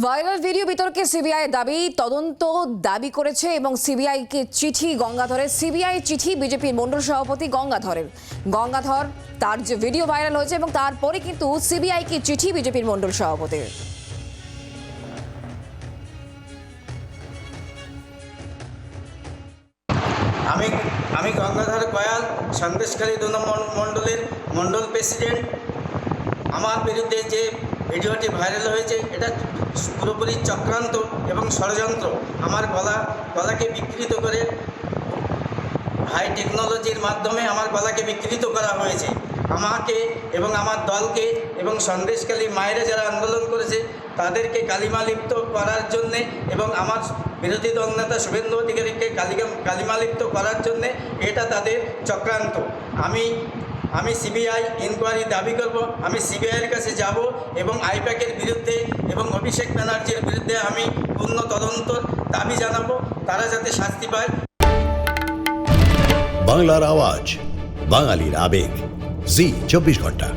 Viral video বিতর্কে CBI দাবি, তদন্ত দাবি করেছে এবং সিবিআইকে চিঠি গঙ্গাধরের, সিবিআই চিঠি বিজেপির মণ্ডল সভাপতি গঙ্গাধরের। গঙ্গাধর তার যে ভিডিও ভাইরাল হয়েছে এবং তারপরে কিন্তু সিবিআইকে চিঠি বিজেপির মণ্ডল সভাপতির। আমি আমি গঙ্গাধর কয়াল, সন্দেশখালী দু নম্বর মণ্ডলের মণ্ডল প্রেসিডেন্ট। আমার বিরুদ্ধে যে ভিডিওটি ভাইরাল হয়েছে, এটা পুরোপুরি চক্রান্ত এবং ষড়যন্ত্র। আমার গলা, গলাকে বিকৃত করে হাই টেকনোলজির মাধ্যমে আমার গলাকে বিকৃত করা হয়েছে। আমাকে এবং আমার দলকে এবং সন্দেশকালী মায়েরা যারা আন্দোলন করেছে, তাদেরকে কালিমালিপ্ত করার জন্যে এবং আমার বিরোধী দল নেতা শুভেন্দু অধিকারীকে কালিকা কালিমালিপ্ত করার জন্যে এটা তাদের চক্রান্ত। আমি আমি সিবিআই ইনকোয়ারি দাবি করব, আমি সিবিআইয়ের কাছে যাব এবং আইপ্যাকের বিরুদ্ধে এবং অভিষেক ব্যানার্জির বিরুদ্ধে আমি পূর্ণ তদন্ত দাবি জানাব, তারা যাতে শাস্তি পায়। বাংলার আওয়াজ, বাঙালির আবেগ, জি, চব্বিশ ঘণ্টা।